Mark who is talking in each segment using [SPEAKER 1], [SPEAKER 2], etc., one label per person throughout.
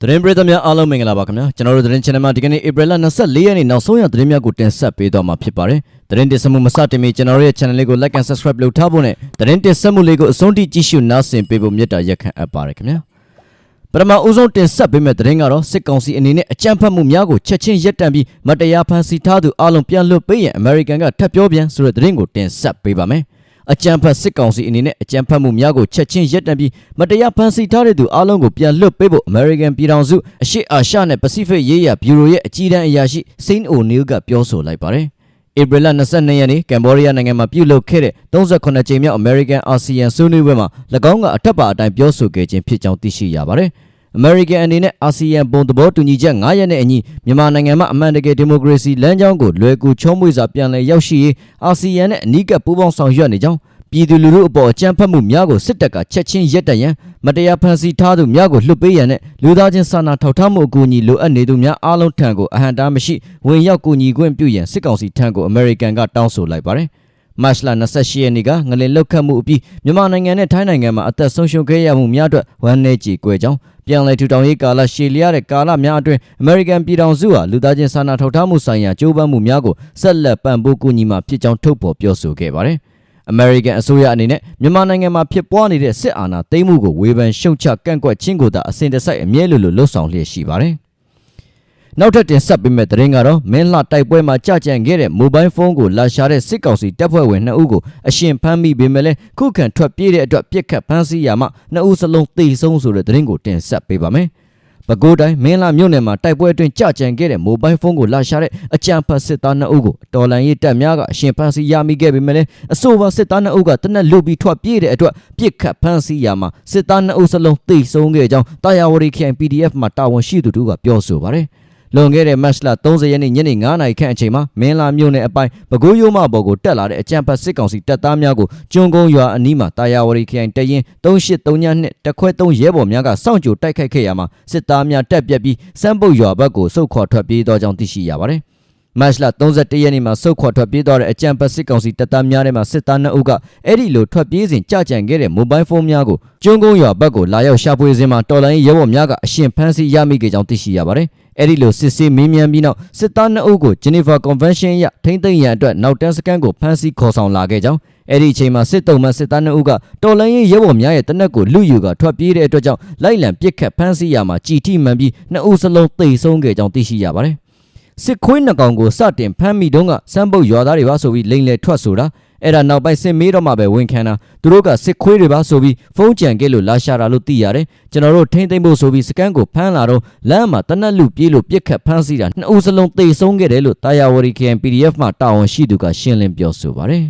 [SPEAKER 1] သတင်းပရိသတ်များအားလုံးမင်္ဂလာပါခင်ဗျာကျွန်တော်တို့သတင်း channel မှာဒီကနေ့ဧပြီလ24ရက်နေ့နောက်ဆုံးရသတင်းများကိုတင်ဆက်ပေးသွားမှာဖြစ်ပါတယ်သတင်းတင်ဆက်မှုမစတင်မီကျွန်တော်တို့ရဲ့ channel လေးကို like and subscribe လုပ်ထားဖို့နဲ့သတင်းတင်ဆက်မှုလေးကိုအဆုံးထိကြည့်ရှုနားဆင်ပေးဖို့မေတ္တာရက်ခံအပ်ပါတယ်ခင်ဗျာပထမဦးဆုံးတင်ဆက်ပေးမယ့်သတင်းကတော့စစ်ကောင်စီအနေနဲ့အကြမ်းဖက်မှုများကိုချက်ချင်းရပ်တန့်ပြီးမတရားဖန်ဆီးထားသူအလုံးပြန်လွတ်ပေးရန် American ကထပ်ပြောပြန်ဆိုတဲ့သတင်းကိုတင်ဆက်ပေးပါမယ် အကြံဖတ်စစ်ကောင်စီအနေနဲ့အကြံဖတ်မှုများကိုချက်ချင်းရပ်တန့်ပြီးမတရားဖန်ဆီးထားတဲ့သူအလုံးကိုပြန်လွတ်ပေးဖို့ American ပြည်ထောင်စုအရှေ့အာရှနဲ့ Pacific ရေးရာဘျူရိုရဲ့အကြီးတန်းအရာရှိ Saint O'Neil ကပြောဆိုလိုက်ပါတယ်။ဧပြီလ22ရက်နေ့ကမ်ဘောဒီးယားနိုင်ငံမှာပြုလုပ်ခဲ့တဲ့38ကြိမ်မြောက် American ASEAN ဆွေးနွေးပွဲမှာ၎င်းကအထက်ပါအတိုင်းပြောဆိုခဲ့ခြင်းဖြစ်ကြောင်းသိရှိရပါတယ်။ American အနေနဲ့အာဆီယံဘုံသဘောတူညီချက်9ရက်နဲ့အညီမြန်မာနိုင်ငံမှာအမှန်တကယ်ဒီမိုကရေစီလမ်းကြောင်းကိုလွယ်ကူချောမွေ့စွာပြန်လည်ရောက်ရှိရေးအာဆီယံနဲ့အနီးကပ်ပူးပေါင်းဆောင်ရွက်နေကြောင်းပြည်သူလူထုအပေါ်အကြမ်းဖက်မှုများကိုစစ်တပ်ကချက်ချင်းရပ်တန့်ရန်မတရားဖန်ဆီးထားသူများကိုလွှတ်ပေးရန်နဲ့လူသားချင်းစာနာထောက်ထားမှုအကူအညီလိုအပ်နေသူများအားလုံးထံကိုအဟံတားမရှိဝင်ရောက်ကူညီခွင့်ပြုရန်စစ်ကောင်စီထံကို American ကတောင်းဆိုလိုက်ပါတယ်။ မတ်လ28ရက်နေ့ကငလင်လောက်ခတ်မှုအပြီးမြန်မာနိုင်ငံနဲ့ထိုင်းနိုင်ငံမှာအသက်ဆုံးရှုံးခဲ့ရမှုများအတွက်ဝမ်းနည်းကြေကွဲကြောင်းပြန်လည်ထူထောင်ရေးကာလရှည်လျားတဲ့ကာလများအတွင်း American ပြည်ထောင်စုဟာလူသားချင်းစာနာထောက်ထားမှုဆိုင်ရာကြိုးပမ်းမှုများကိုဆက်လက်ပံ့ပိုးကူညီမှာဖြစ်ကြောင်းထုတ်ဖော်ပြောဆိုခဲ့ပါတယ်။ American အစိုးရအနေနဲ့မြန်မာနိုင်ငံမှာဖြစ်ပွားနေတဲ့စစ်အာဏာသိမ်းမှုကိုဝေဖန်ရှုတ်ချကန့်ကွက်ခြင်းကိုသာအစဉ်တစိုက်အမြဲလိုလိုလှုံ့ဆော်လျက်ရှိပါတယ်။ နောက်ထပ်တင်ဆက်ပေးမယ့်သတင်းကတော့မင်းလှတိုက်ပွဲမှာကြာကြံခဲ့တဲ့မိုဘိုင်းဖုန်းကိုလာရှာတဲ့စစ်ကောင်စီတပ်ဖွဲ့ဝင်2ဦးကိုအရှင်ဖမ်းမိပေမဲ့လည်းခုခံထွက်ပြေးတဲ့အတွက်ပြစ်ခတ်ဖမ်းဆီးရမှ2ဦးစလုံးသေဆုံးဆိုတဲ့သတင်းကိုတင်ဆက်ပေးပါမယ်။ပဲခူးတိုင်းမင်းလာမြို့နယ်မှာတိုက်ပွဲအတွင်းကြာကြံခဲ့တဲ့မိုဘိုင်းဖုန်းကိုလာရှာတဲ့အကြံဖတ်စစ်သား2ဦးကိုတော်လန်ရေးတပ်များကအရှင်ဖမ်းဆီးရမိခဲ့ပေမဲ့လည်းအဆိုပါစစ်သား2ဦးကတနက်လူပြီးထွက်ပြေးတဲ့အတွက်ပြစ်ခတ်ဖမ်းဆီးရမှစစ်သား2ဦးစလုံးသေဆုံးခဲ့ကြောင်းတာယာဝတီခိုင် PDF မှာတာဝန်ရှိသူတို့ကပြောဆိုပါတယ်။ လွန်ခဲ့တဲ့မတ်လ30ရက်နေ့ညနေ9နာရီခန့်အချိန်မှာမင်းလာမြို့နယ်အပိုင်းပဲခူးရိုးမဘော်ကိုတက်လာတဲ့အကြံဖတ်စစ်ကောင်စီတပ်သားများကိုကျွန်းကုန်းရွာအနီးမှာတာယာဝတီခရိုင်တရင်3832တခွဲ3ရဲဘော်များကစောင့်ကြိုတိုက်ခိုက်ခဲ့ရမှာစစ်သားများတက်ပြက်ပြီးစမ်းပုတ်ရွာဘက်ကိုစုတ်ခွာထွက်ပြေးသောကြောင်းသိရှိရပါတယ် မတ်လ31ရက်နေ့မှာစုတ်ခွာထွက်ပြေးသွားတဲ့အကြံပတ်စစ်ကောင်စီတပ်သားများထဲမှာစစ်သား2ဦးကအဲ့ဒီလိုထွက်ပြေးစဉ်ကြကြံခဲ့တဲ့မိုဘိုင်းဖုန်းများကိုကျွန်းကုန်းရွာဘက်ကိုလာရောက်ရှာဖွေစဉ်မှာတော်လိုင်းရဲဘော်များကအရှင်ဖမ်းဆီးရမိခဲ့ကြောင်းသိရှိရပါတယ်။အဲ့ဒီလိုစစ်ဆေးမင်းမြန်ပြီးနောက်စစ်သား2ဦးကို Geneva Convention ရထိမ့်သိမ်းရန်အတွက်နောက်တန်းစကန်ကိုဖမ်းဆီးခေါ်ဆောင်လာခဲ့ကြောင်းအဲ့ဒီအချိန်မှာစစ်တုံးမှစစ်သား2ဦးကတော်လိုင်းရဲဘော်များရဲ့တနက်ကိုလူယူကထွက်ပြေးတဲ့အတွက်ကြောင့်လိုက်လံပစ်ခတ်ဖမ်းဆီးရမှာကြည်ထိမှန်ပြီး2ဦးစလုံးသေဆုံးခဲ့ကြောင်းသိရှိရပါတယ်။ စစ်ခွေးနှကောင်ကိုစတင်ဖမ်းမိတုန်းကစမ်းပုတ်ရွာသားတွေပါဆိုပြီးလိန်လေထွက်ဆိုတာအဲ့ဒါနောက်ပိုင်းစစ်မေးတော့မှပဲဝန်ခံတာသူတို့ကစစ်ခွေးတွေပါဆိုပြီးဖုန်းကြံခဲ့လို့လာရှာတာလို့သိရတယ်ကျွန်တော်တို့ထိမ့်သိမ့်ဖို့ဆိုပြီးစကန်ကိုဖမ်းလာတော့လမ်းမှာတနက်လူပြေးလို့ပြစ်ခတ်ဖမ်းဆီးတာနှစ်ဦးစလုံးသေဆုံးခဲ့တယ်လို့တာယာဝရီ KN PDF မှာတာဝန်ရှိသူကရှင်းလင်းပြောဆိုပါတယ်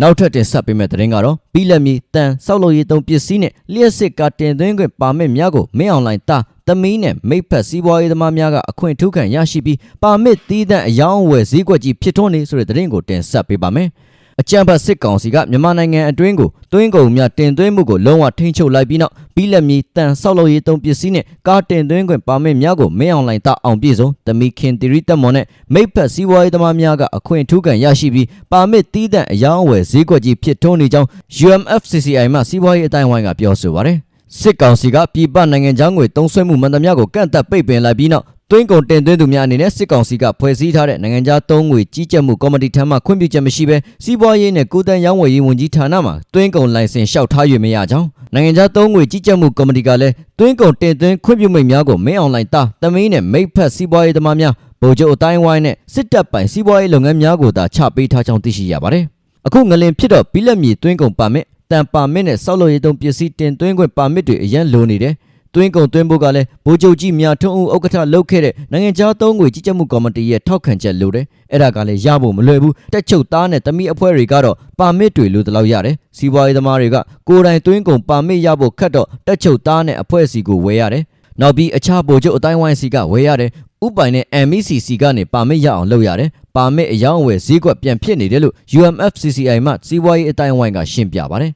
[SPEAKER 1] နောက်ထပ်တင်ဆက်ပေးမယ့်သတင်းကတော့ပြီးလက်မီတန်ဆောက်လုပ်ရေးသုံးပစ္စည်းနဲ့လျှက်စစ်ကတင်သွင်းခွင့်ပါမစ်များကိုမင်းအွန်လိုင်းတာ သမီးနဲ့မိဖက်စီးပွားရေးသမားများကအခွင့်ထူးခံရရှိပြီးပါမစ်သီးသန့်အယောင်းအဝယ်ဈေးကွက်ကြီးဖြစ်ထွန်းနေဆိုတဲ့သတင်းကိုတင်ဆက်ပေးပါမယ်။အကြံဖတ်စစ်ကောင်စီကမြန်မာနိုင်ငံအတွင်းကိုသွင်းကုန်များတင်သွင်းမှုကိုလုံးဝထိန်းချုပ်လိုက်ပြီးနောက်ပြီးလက်မီတန်ဆောက်လုပ်ရေးသုံးပစ္စည်းနဲ့ကားတင်သွင်းခွင့်ပါမစ်များကိုမင်းအွန်လိုင်းတအောင်ပြည့်စုံတမီခင်တီရီတက်မွန်နဲ့မိဖက်စီးပွားရေးသမားများကအခွင့်ထူးခံရရှိပြီးပါမစ်တီးသန့်အယောင်းအဝယ်ဈေးကွက်ကြီးဖြစ်ထွန်းနေကြောင်း UMFCCI မှစီးပွားရေးအတိုင်းဝိုင်းကပြောဆိုပါတယ်။ စစ်ကောင်စီကပြည်ပနိုင်ငံခြားငွေတုံးဆွဲမှုမှန်သမျှကိုကန့်သက်ပိတ်ပင်လိုက်ပြီးနောက်တွင်းကုန်တင်သွင်းသူများအနေနဲ့စစ်ကောင်စီကဖွဲ့စည်းထားတဲ့နိုင်ငံခြားသုံးငွေကြီးကြပ်မှုကော်မတီထံမှခွင့်ပြုချက်မရှိဘဲစီးပွားရေးနဲ့ကုသန်းရောင်းဝယ်ရေးဝန်ကြီးဌာနမှတွင်းကုန်လိုင်စင်လျှောက်ထား၍မရကြောင်းနိုင်ငံခြားသုံးငွေကြီးကြပ်မှုကော်မတီကလည်းတွင်းကုန်တင်သွင်းခွင့်ပြုမိန့်များကိုမင်းအွန်လိုင်းတာသမီးနဲ့မိတ်ဖက်စီးပွားရေးသမားများဗိုလ်ချုပ်အတိုင်းဝိုင်းနဲ့စစ်တပ်ပိုင်စီးပွားရေးလုပ်ငန်းများကိုသာချပေးထားကြောင်းသိရှိရပါတယ်အခုငလင်ဖြစ်တော့ဘီလက်မြေတွင်းကုန်ပါမစ် တန်ပါမစ်နဲ့စောက်လို့ရေးသုံးပစ္စည်းတင်သွင်းခွင့်ပါမစ်တွေအရန်လိုနေတယ်တွင်းကုန်တွင်းဖို့ကလည်းဗိုလ်ချုပ်ကြီးမြထွန်းဦးဥက္ကဋ္ဌလုပ်ခဲ့တဲ့နိုင်ငံခြားသုံးငွေကြီးကြပ်မှုကော်မတီရဲ့ထောက်ခံချက်လိုတယ်အဲ့ဒါကလည်းရဖို့မလွယ်ဘူးတက်ချုပ်သားနဲ့တမိအဖွဲ့တွေကတော့ပါမစ်တွေလိုတလောက်ရတယ်စီးပွားရေးသမားတွေကကိုယ်တိုင်တွင်းကုန်ပါမစ်ရဖို့ခက်တော့တက်ချုပ်သားနဲ့အဖွဲ့စီကိုဝယ်ရတယ်နောက်ပြီးအခြားဗိုလ်ချုပ်အတိုင်းဝိုင်းစီကဝယ်ရတယ် ဥပိုင်နဲ့ MECC ကနေပါမစ်ရအောင်လုပ်ရတယ်ပါမစ်အယောင်းအဝယ်ဈေးကွက်ပြန်ဖြစ်နေတယ်လို့ UMFCCI မှစီးပွားရေးအတိုင်းဝိုင်းကရှင်းပြပါတယ်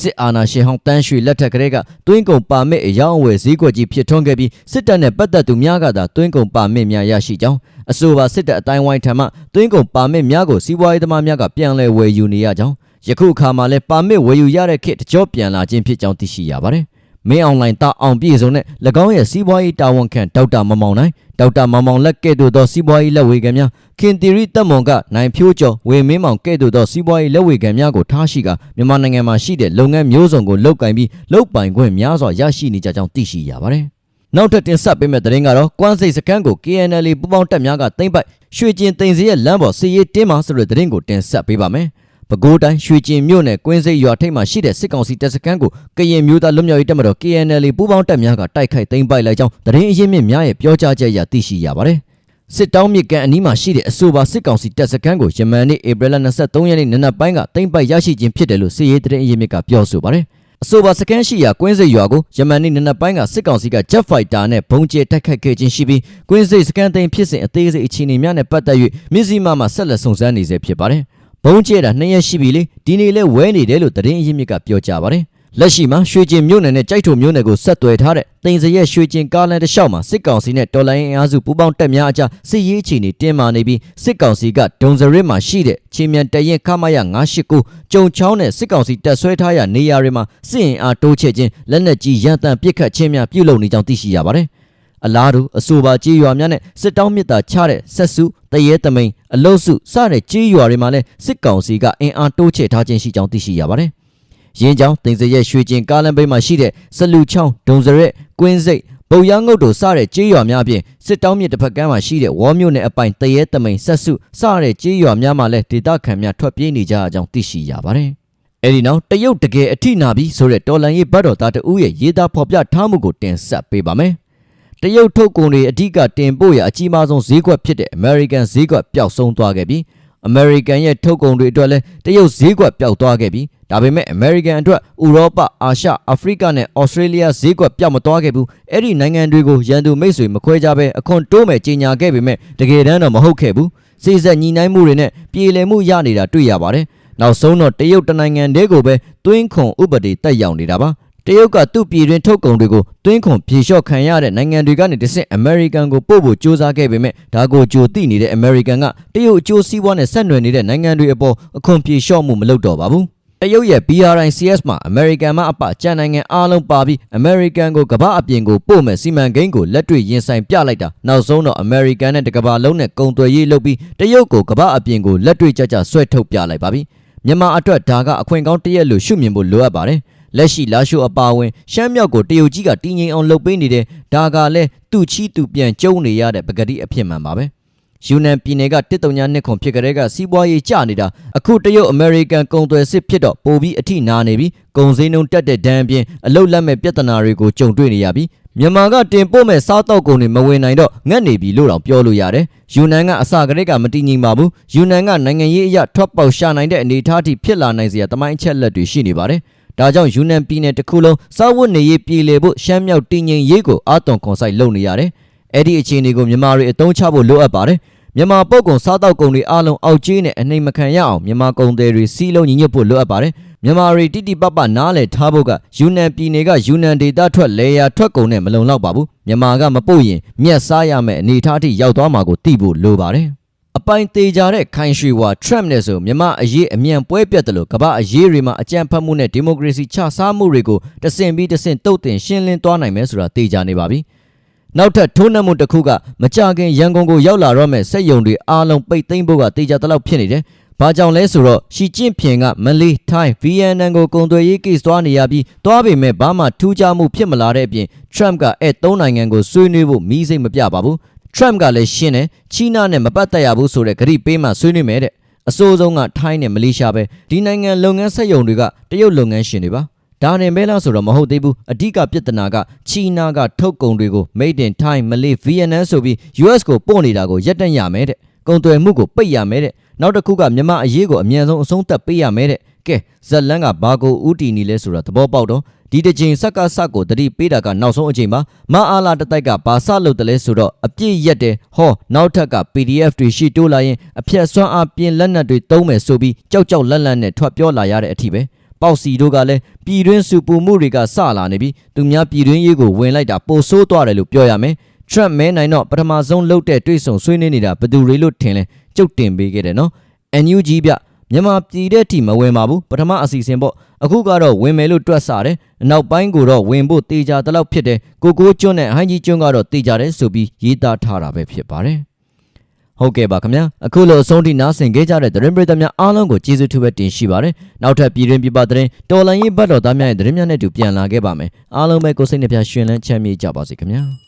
[SPEAKER 1] စစ်အာဏာရှင်ဟောင်းတန်းရွှေလက်ထက်ကလေးကတွင်းကုန်ပါမစ်အယောင်းအဝယ်ဈေးကွက်ကြီးဖြစ်ထွန်းခဲ့ပြီးစစ်တပ်နဲ့ပတ်သက်သူများကသာတွင်းကုန်ပါမစ်များရရှိကြောင်းအဆိုပါစစ်တပ်အတိုင်းဝိုင်းထံမှတွင်းကုန်ပါမစ်များကိုစီးပွားရေးသမားများကပြန်လည်ဝယ်ယူနေရကြောင်းယခုအခါမှာလည်းပါမစ်ဝယ်ယူရတဲ့ခေတ်တကြောပြန်လာခြင်းဖြစ်ကြောင်းသိရှိရပါတယ် မင်းအောင်လိုင်းတာအောင်ပြည်စုံနဲ့၎င်းရဲ့စီးပွားရေးတာဝန်ခံဒေါက်တာမမောင်နိုင်ဒေါက်တာမမောင်လက်ကဲ့သို့သောစီးပွားရေးလက်ဝေခံများခင်တီရီတက်မွန်ကနိုင်ဖြိုးကျော်ဝေမင်းမောင်ကဲ့သို့သောစီးပွားရေးလက်ဝေခံများကိုထားရှိကမြန်မာနိုင်ငံမှာရှိတဲ့လုပ်ငန်းမျိုးစုံကိုလုပ်ကင်ပြီးလုပ်ပိုင်ခွင့်များစွာရရှိနေကြကြောင်းသိရှိရပါတယ်။နောက်ထပ်တင်ဆက်ပေးမယ့်သတင်းကတော့ကွမ်းစိတ်စခန်းကို KNL ပူးပေါင်းတပ်များကသိမ်းပိုက်ရွှေကျင်သိမ်းစရဲ့လမ်းပေါ်စီရေးတင်းမှာဆိုတဲ့သတင်းကိုတင်ဆက်ပေးပါမယ်။ ပဲခူးတိုင်းရွှေကျင်မြို့နယ်ကွင်းစိတ်ရွာထိပ်မှာရှိတဲ့စစ်ကောင်စီတပ်စခန်းကိုကရင်မျိုးသားလွတ်မြောက်ရေးတပ်မတော် KNL ပူးပေါင်းတပ်များကတိုက်ခိုက်သိမ်းပိုက်လိုက်ကြောင်းသတင်းအရင်းမြစ်များရဲ့ပြောကြားချက်အရသိရှိရပါတယ်။စစ်တောင်းမြစ်ကန်အနီးမှာရှိတဲ့အဆိုပါစစ်ကောင်စီတပ်စခန်းကိုယမန်နေ့ဧပြီလ23ရက်နေ့နနက်ပိုင်းကသိမ်းပိုက်ရရှိခြင်းဖြစ်တယ်လို့စစ်ရေးသတင်းအရင်းမြစ်ကပြောဆိုပါတယ်။အဆိုပါစကန်ရှိရာကွင်းစိတ်ရွာကိုယမန်နေ့နနက်ပိုင်းကစစ်ကောင်စီက Jet Fighter နဲ့ဘုံကျဲတိုက်ခိုက်ခဲ့ခြင်းရှိပြီးကွင်းစိတ်စကန်သိမ်းဖြစ်စဉ်အသေးစိတ်အခြေအနေများနဲ့ပတ်သက်၍မြစ်စီမမှာဆက်လက်စုံစမ်းနေဆဲဖြစ်ပါတယ်။ ဘုံကျဲတာနှစ်ရက်ရှိပြီလေဒီနေ့လဲဝဲနေတယ်လို့သတင်းအရင်းမြစ်ကပြောကြားပါတယ်။လက်ရှိမှာရွှေကျင်မြို့နယ်နဲ့ကြိုက်ထုံမြို့နယ်ကိုဆက်သွယ်ထားတဲ့တင်စရက်ရွှေကျင်ကားလမ်းတစ်လျှောက်မှာစစ်ကောင်စီနဲ့တော်လိုင်းအင်အားစုပူးပေါင်းတပ်များအကြားစစ်ရေးအခြေအနေတင်းမာနေပြီးစစ်ကောင်စီကဒုံစရစ်မှာရှိတဲ့ချင်းမြန်တရင်ခမရ989ကြုံချောင်းနဲ့စစ်ကောင်စီတပ်ဆွဲထားရနေရာတွေမှာစစ်အင်အားတိုးချဲ့ခြင်းလက်နက်ကြီးရန်တမ်းပစ်ခတ်ခြင်းများပြုလုပ်နေကြောင်းသိရှိရပါတယ်။ အလားတူအဆိုပါကြေးရွာများနဲ့စစ်တောင်းမြစ်တာချတဲ့ဆက်စုတရဲတမိန်အလုတ်စုစတဲ့ကြေးရွာတွေမှာလည်းစစ်ကောင်စီကအင်အားတိုးချဲ့ထားခြင်းရှိကြောင်းသိရှိရပါတယ်။ရင်းကြောင်းတင်စရက်ရွှေကျင်ကားလမ်းဘေးမှာရှိတဲ့စလူချောင်းဒုံစရက်ကွင်းစိတ်ပုတ်ရငုတ်တို့စတဲ့ကြေးရွာများအပြင်စစ်တောင်းမြစ်တစ်ဖက်ကမ်းမှာရှိတဲ့ဝေါ်မြို့နယ်အပိုင်တရဲတမိန်ဆက်စုစတဲ့ကြေးရွာများမှာလည်းဒေသခံများထွက်ပြေးနေကြအကြောင်းသိရှိရပါတယ်။အဲဒီနောက်တရုတ်တကယ်အထိနာပြီးဆိုတဲ့တော်လန်ရေးဘတ်တော်သားတဦးရဲ့ရေးသားဖော်ပြထားမှုကိုတင်ဆက်ပေးပါမယ်။ တရုတ်ထုတ်ကုန်တွေအဓိကတင်ပို့ရအကြီးမားဆုံးဈေးကွက်ဖြစ်တဲ့ American ဈေးကွက်ပျောက်ဆုံးသွားခဲ့ပြီး American ရဲ့ထုတ်ကုန်တွေအတွက်လည်းတရုတ်ဈေးကွက်ပျောက်သွားခဲ့ပြီးဒါပေမဲ့ American အတွက်ဥရောပအာရှအာဖရိကနဲ့ Australia ဈေးကွက်ပျောက်မသွားခဲ့ဘူးအဲ့ဒီနိုင်ငံတွေကိုရန်သူမိတ်ဆွေမခွဲကြဘဲအခွန်တိုးမဲ့ကြီးညာခဲ့ပေမဲ့တကယ်တမ်းတော့မဟုတ်ခဲ့ဘူးစိစက်ညီနိုင်မှုတွေနဲ့ပြည်လည်မှုရနေတာတွေ့ရပါတယ်နောက်ဆုံးတော့တရုတ်တနိုင်ငံတည်းကိုပဲတွင်းခွန်ဥပဒေတက်ရောက်နေတာပါ တရုတ်ကသူ့ပြည်တွင်းထုတ်ကုန်တွေကိုတွင်းခွန်ပြေလျှော့ခံရတဲ့နိုင်ငံတွေကနေတစ်ဆင့် American ကိုပို့ဖို့ကြိုးစားခဲ့ပေမဲ့ဒါကိုကြိုသိနေတဲ့ American ကတရုတ်အကျိုးစီးပွားနဲ့ဆက်နွယ်နေတဲ့နိုင်ငံတွေအပေါ်အခွန်ပြေလျှော့မှုမလုပ်တော့ပါဘူးတရုတ်ရဲ့ BRICS မှာ American မှအပကြံနိုင်ငံအားလုံးပါပြီး American ကိုကမ္ဘာအပြင်ကိုပို့မဲ့စီမံကိန်းကိုလက်တွေ့ရင်ဆိုင်ပြလိုက်တာနောက်ဆုံးတော့ American နဲ့တကမ္ဘာလုံးနဲ့ကုန်သွယ်ရေးလုပ်ပြီးတရုတ်ကိုကမ္ဘာအပြင်ကိုလက်တွေ့ကြကြဆွဲထုတ်ပြလိုက်ပါပြီမြန်မာအတွက်ဒါကအခွင့်ကောင်းတစ်ရက်လို့ရှုမြင်ဖို့လိုအပ်ပါတယ် လက်ရှိလာရှိုအပါဝင်ရှမ်းမြောက်ကိုတရုတ်ကြီးကတည်ငြိမ်အောင်လုပ်ပေးနေတယ်ဒါကလည်းသူ့ချီသူပြန်ကျုံနေရတဲ့ပဂတိအဖြစ်မှန်ပါပဲယူနန်ပြည်နယ်ကတစ်တုံညာနှစ်ခွန်ဖြစ်ကြတဲ့ကစီးပွားရေးကျနေတာအခုတရုတ်အမေရိကန်ကုန်သွယ်စစ်ဖြစ်တော့ပိုပြီးအထိနာနေပြီးကုန်စည်နှုန်းတက်တဲ့ဒဏ်အပြင်အလုတ်လက်မဲ့ပြဿနာတွေကိုကြုံတွေ့နေရပြီးမြန်မာကတင်ပို့မဲ့စားတောက်ကုန်တွေမဝင်နိုင်တော့ငတ်နေပြီလို့တောင်ပြောလို့ရတယ်။ယူနန်ကအစကတည်းကမတည်ငြိမ်ပါဘူး။ယူနန်ကနိုင်ငံရေးအရထွက်ပေါက်ရှာနိုင်တဲ့အနေအထားအထိဖြစ်လာနိုင်စရာတမိုင်းအချက်လက်တွေရှိနေပါတယ်။ ဒါကြောင့်ယူနန်ပြည်နယ်တစ်ခုလုံးစားဝတ်နေရေးပြည်လေဖို့ရှမ်းမြောက်တည်ငြိမ်ရေးကိုအာသွန်ခွန်ဆိုင်လုပ်နေရတယ်။အဲ့ဒီအခြေအနေကိုမြန်မာတွေအသုံးချဖို့လိုအပ်ပါတယ်။မြန်မာပုတ်ကုံစားတောက်ကုန်တွေအားလုံးအောက်ကျေးနဲ့အနှိမ်မခံရအောင်မြန်မာကုန်သည်တွေစီးလုံးညီညွတ်ဖို့လိုအပ်ပါတယ်။မြန်မာတွေတိတိပပနားလည်ထားဖို့ကယူနန်ပြည်နယ်ကယူနန်ဒေတာထွက်လေယာထွက်ကုန်နဲ့မလုံလောက်ပါဘူး။မြန်မာကမပို့ရင်မြက်စားရမယ့်အနေအထားအထိရောက်သွားမှာကိုသိဖို့လိုပါတယ်။ အပိုင်သေးကြတဲ့ခိုင်ရွှေဝါ Trump နဲ့ဆိုမြန်မာအရေးအမြန်ပွဲပြတ်တယ်လို့ကမ္ဘာအရေးတွေမှာအကြံဖတ်မှုနဲ့ဒီမိုကရေစီချစားမှုတွေကိုတဆင့်ပြီးတဆင့်တုတ်တင်ရှင်းလင်းသွားနိုင်မယ်ဆိုတာသိကြနေပါပြီ။နောက်ထပ်ထိုးနှက်မှုတစ်ခုကမကြခင်ရန်ကုန်ကိုရောက်လာတော့မဲ့စက်ယုံတွေအားလုံးပိတ်သိမ်းဖို့ကတေချာတလောက်ဖြစ်နေတယ်။ဘာကြောင့်လဲဆိုတော့ရှီကျင့်ဖျင်ကမလေးထိုင်း VNN ကိုကုန်သွယ်ရေး case သွားနေရပြီးသွားပေမဲ့ဘာမှထူးခြားမှုဖြစ်မလာတဲ့အပြင် Trump ကအဲ့သုံးနိုင်ငံကိုဆွေးနွေးဖို့မီးစိတ်မပြပါဘူး။ Trump ကလည်းရှင်းတယ်ချီနာနဲ့မပတ်သက်ရဘူးဆိုတဲ့ဂရိပေးမှဆွေးနွေးမယ်တဲ့အစိုးဆုံးကထိုင်းနဲ့မလေးရှားပဲဒီနိုင်ငံလုပ်ငန်းဆက်ယုံတွေကတရုတ်လုပ်ငန်းရှင်တွေပါဒါနဲ့ပဲလားဆိုတော့မဟုတ်သေးဘူးအဓိကပြဿနာကချီနာကထုတ်ကုန်တွေကို made in Thai Malay Vietnam ဆိုပြီး US ကိုပို့နေတာကိုရပ်တန့်ရမယ်တဲ့ကုန်သွယ်မှုကိုပိတ်ရမယ်တဲ့နောက်တစ်ခုကမြန်မာအရေးကိုအမြန်ဆုံးအဆုံးသတ်ပေးရမယ်တဲ့ကဲဇက်လန်းကဘာကိုဥတီနေလဲဆိုတာသဘောပေါက်တော့ ဒီတစ်ချိန်စက်ကစက်ကိုတတိပေးတာကနောက်ဆုံးအချိန်မှာမအားလာတတိုက်ကဘာစလုပ်တယ်လဲဆိုတော့အပြည့်ရက်တယ်ဟောနောက်ထပ်က PDF တွေရှိတိုးလာရင်အဖြက်ဆွမ်းအားပြင်းလက်နက်တွေသုံးမယ်ဆိုပြီးကြောက်ကြောက်လက်လက်နဲ့ထွက်ပြောလာရတဲ့အထိပဲပေါက်စီတို့ကလည်းပြည်တွင်းစုပူမှုတွေကစလာနေပြီးသူများပြည်တွင်းရေးကိုဝင်လိုက်တာပိုဆိုးသွားတယ်လို့ပြောရမယ်။ Trump မဲနိုင်တော့ပထမဆုံးလှုပ်တဲ့တွေးဆုံဆွေးနွေးနေတာဘယ်သူတွေလို့ထင်လဲကြုတ်တင်ပေးခဲ့တယ်နော်။ NUG ပြ မြန်မာပြည်တဲ့အထိမဝင်ပါဘူးပထမအစီအစဉ်ပေါ့အခုကတော့ဝင်မယ်လို့တွက်စားတယ်နောက်ပိုင်းကိုတော့ဝင်ဖို့တေချာတလောက်ဖြစ်တယ်ကိုကိုကျွန်းနဲ့ဟိုင်းကြီးကျွန်းကတော့တေချာတယ်ဆိုပြီးရေးသားထားတာပဲဖြစ်ပါတယ်ဟုတ်ကဲ့ပါခင်ဗျာအခုလိုအဆုံးထိနားဆင်ခဲ့ကြတဲ့သတင်းပရိသတ်များအားလုံးကိုကျေးဇူးထူးပဲတင်ရှိပါတယ်နောက်ထပ်ပြည်တွင်းပြည်ပသတင်းတော်လိုင်းရေးဘတ်တော်သားများရဲ့သတင်းများနဲ့အတူပြန်လာခဲ့ပါမယ်အားလုံးပဲကိုယ်စိတ်နှပြရှင်လန်းချမ်းမြေ့ကြပါစေခင်ဗျာ